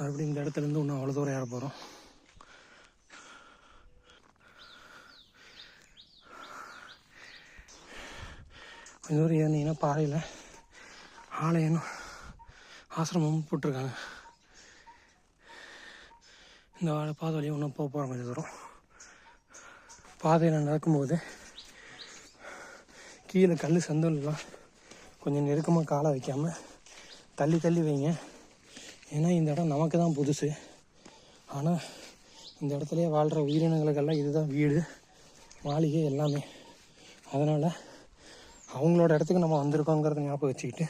மறுபடியும் இந்த இடத்துலேருந்து இன்னும் அவ்வளோ தூரம் ஏற போகிறோம் கொஞ்சம் தூரம் ஏறினீங்கன்னா பாறையில் ஆலயம் ஆசிரமமும் போட்டிருக்காங்க. இந்த வாழை பாதை வழியாக இன்னும் போக போகிறோம் கொஞ்சம் தூரம். பாதையில் நடக்கும்போது கீழே கல் சந்தல்லாம் கொஞ்சம் நெருக்கமாக காலை வைக்காமல் தள்ளி தள்ளி வைங்க. ஏன்னா இந்த இடம் நமக்கு தான் புதுசு. ஆனால் இந்த இடத்துலையே வாழ்கிற உயிரினங்களுக்கெல்லாம் இதுதான் வீடு மாளிகை எல்லாமே. அதனால் அவங்களோட இடத்துக்கு நம்ம வந்திருக்கோங்கிறத ஞாபகம் வச்சுக்கிட்டு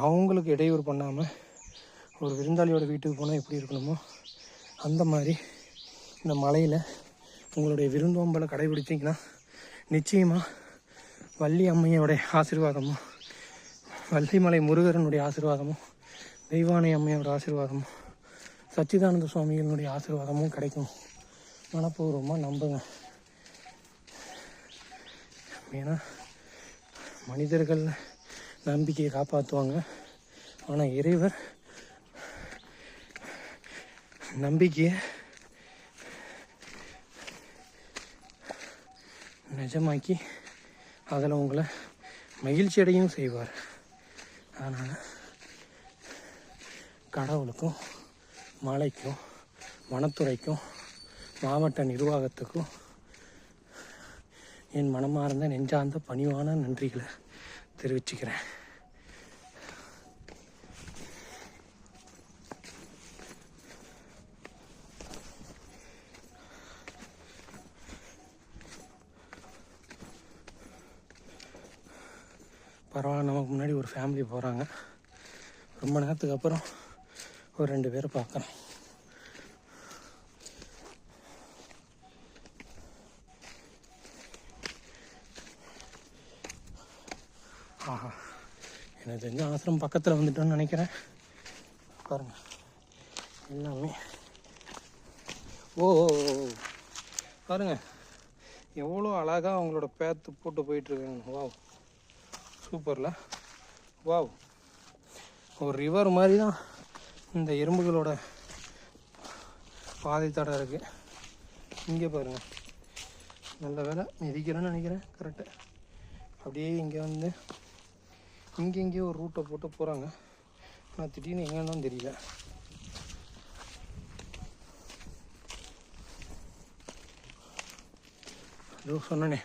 அவங்களுக்கு இடையூறு பண்ணாமல் ஒரு விருந்தாளியோட வீட்டுக்கு போனால் எப்படி இருக்கணுமோ அந்த மாதிரி இந்த மலையில் உங்களுடைய விருந்தோம்பலை கடைபிடிச்சிங்கன்னா நிச்சயமாக வள்ளி அம்மையோடைய ஆசீர்வாதமும் வள்ளிமலை முருகரனுடைய ஆசீர்வாதமும் தெய்வானை அம்மையோட ஆசீர்வாதமும் சச்சிதானந்த சுவாமிகளுடைய ஆசீர்வாதமும் கிடைக்கும். மனப்பூர்வமாக நம்புங்க. ஏன்னா மனிதர்கள் நம்பிக்கையை காப்பாற்றுவாங்க ஆனால் இறைவர் நம்பிக்கையை நிஜமாக்கி அதில் உங்களை மகிழ்ச்சி அடையும் செய்வார். அதனால் கடவுளுக்கும் மலைக்கும் வனத்துறைக்கும் மாவட்ட நிர்வாகத்துக்கும் என் மனமார்ந்த நெஞ்சார்ந்த பணிவான நன்றிகளை தெரிவிச்சுக்கிறேன். பரவாயில்ல நமக்கு முன்னாடி ஒரு ஃபேமிலி போகிறாங்க ரொம்ப நேரத்துக்கு அப்புறம் ஒரு ரெண்டு பேரை பார்க்குறோம். ஆஹா எனக்கு தெரிஞ்ச ஆசிரம் பக்கத்தில் வந்துட்டோன்னு நினைக்கிறேன். பாருங்க எல்லாமே. ஓ பாருங்கள் பாருங்க எவ்வளோ அழகாக அவங்களோட பேத்து போட்டு போயிட்டுருக்காங்க. வாவ். சூப்பரில். வாவ். ஒரு ரிவர் மாதிரி தான் இந்த எறும்புகளோட பாதை தடம் இருக்குது இங்கே பாருங்க. நல்ல வேலை மிதிக்கிறேன்னு நினைக்கிறேன். கரெக்டு அப்படியே இங்கே வந்து இங்கே இங்கேயோ ஒரு ரூட்டை போட்டு போகிறாங்க ஆனால் திடீர்னு எங்கன்னு தெரியல. ஏதோ சொன்னனே.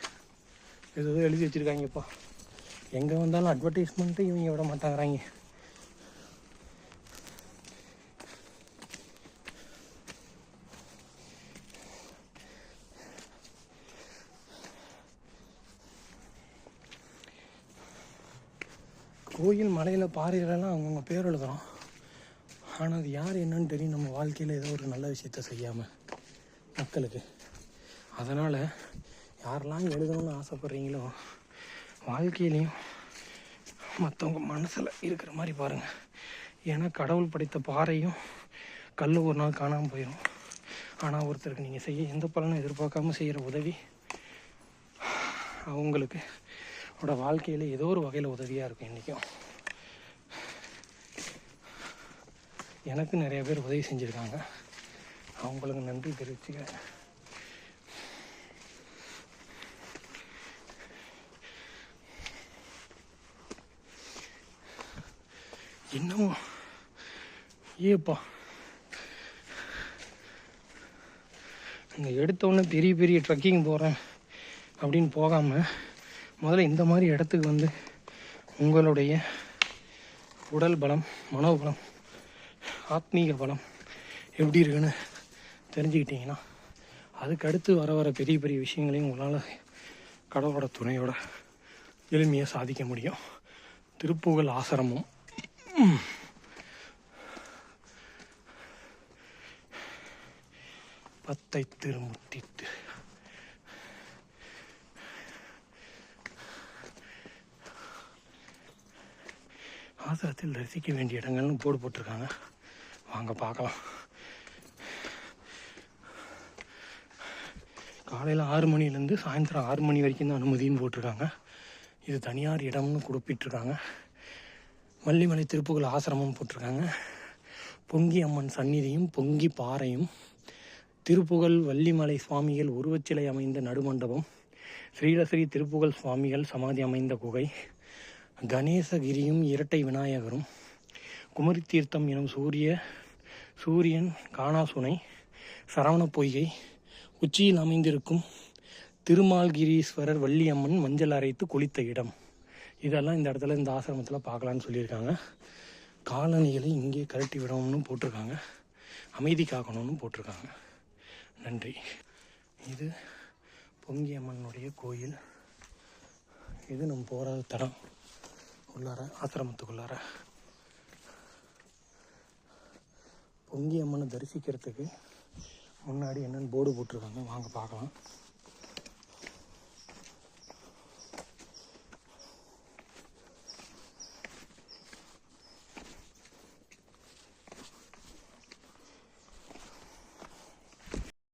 ஏதோ எழுதி வச்சுருக்காங்கப்பா எங்கே வந்தாலும் அட்வர்டைஸ்மெண்ட்டு இவங்க விட மாட்டாங்கிறாங்க. கோயில் மலையில் பாறைகளெல்லாம் அவங்கவுங்க பேர் எழுதுகிறோம் ஆனால் அது யார் என்னன்னு தெரியும். நம்ம வாழ்க்கையில் ஏதோ ஒரு நல்ல விஷயத்த செய்யாமல் மக்களுக்கு. அதனால் யாரெல்லாம் எழுதணும்னு ஆசைப்பட்றீங்களோ வாழ்க்கையிலையும் மற்றவங்க மனசில் இருக்கிற மாதிரி பாருங்கள் ஏன்னா கடவுள் படைத்த பாறையும் கல் ஒரு நாள் காணாமல் போயிடும் ஆனால் ஒருத்தருக்கு நீங்கள் செய்ய எந்த பலனும் எதிர்பார்க்காம செய்கிற உதவி அவங்களுக்கு அவரோட வாழ்க்கையில் ஏதோ ஒரு வகையில் உதவியாக இருக்கும் இன்றைக்கும் எனக்கு நிறைய பேர் உதவி செஞ்சுருக்காங்க. அவங்களுக்கு நன்றி தெரிவிச்சுக்கிறேன். என்னமோ ஏப்பா. அங்கே எடுத்தோடனே பெரிய பெரிய ட்ரக்கிங் போகிறேன் அப்படின்னு போகாமல் முதல்ல இந்த மாதிரி இடத்துக்கு வந்து உங்களுடைய உடல் பலம் மனோபலம் ஆத்மீக பலம் எப்படி இருக்குன்னு தெரிஞ்சுக்கிட்டீங்கன்னா அதுக்கடுத்து வர வர பெரிய பெரிய விஷயங்களையும் உங்களால் கடவுளோட துணையோட எளிமையாக சாதிக்க முடியும். திருப்புகழ் ஆசிரமம். பத்தை திருமுட்டித்து ஆசிரத்தில் தரிசிக்க வேண்டிய இடங்கள்னு போர்டு போட்டிருக்காங்க. வாங்க பார்க்கலாம். காலையில் ஆறு மணிலேருந்து சாயந்தரம் ஆறு மணி வரைக்கும் தான் அனுமதின்னு போட்டிருக்காங்க. இது தனியார் இடம்னு குறிப்பிட்டிருக்காங்க. வள்ளிமலை திருப்புகள் ஆசிரமம் போட்டிருக்காங்க. பொங்கி அம்மன் சந்நிதியும் பொங்கி பாறையும் திருப்புகழ் வள்ளிமலை சுவாமிகள் உருவச்சிலை அமைந்த நடுமண்டபம் ஸ்ரீலஸ்ரீ திருப்புகழ் சுவாமிகள் சமாதி அமைந்த குகை கணேசகிரியும் இரட்டை விநாயகரும் குமரி தீர்த்தம் எனும் சூரிய சூரியன் காணாசுனை சரவண பொய்கை உச்சியில் அமைந்திருக்கும் திருமால்கிரீஸ்வரர் வள்ளியம்மன் மஞ்சள் அரைத்து குளித்த இடம். இதெல்லாம் இந்த இடத்துல இந்த ஆசிரமத்தில் பார்க்கலான்னு சொல்லியிருக்காங்க. காலணிகளை இங்கே கழட்டி விடணும்னு போட்டிருக்காங்க. அமைதி காக்கணும்னு போட்டிருக்காங்க. நன்றி. இது பொங்கி அம்மனுடைய கோயில். இது நம்ம போகிற தடம். உள்ளார ஆசிரமத்துக்குள்ளார. பொங்கி அம்மனை தரிசிக்கிறதுக்கு முன்னாடி என்னென்னு போர்டு போட்டிருக்காங்க. வாங்க பார்க்கலாம்.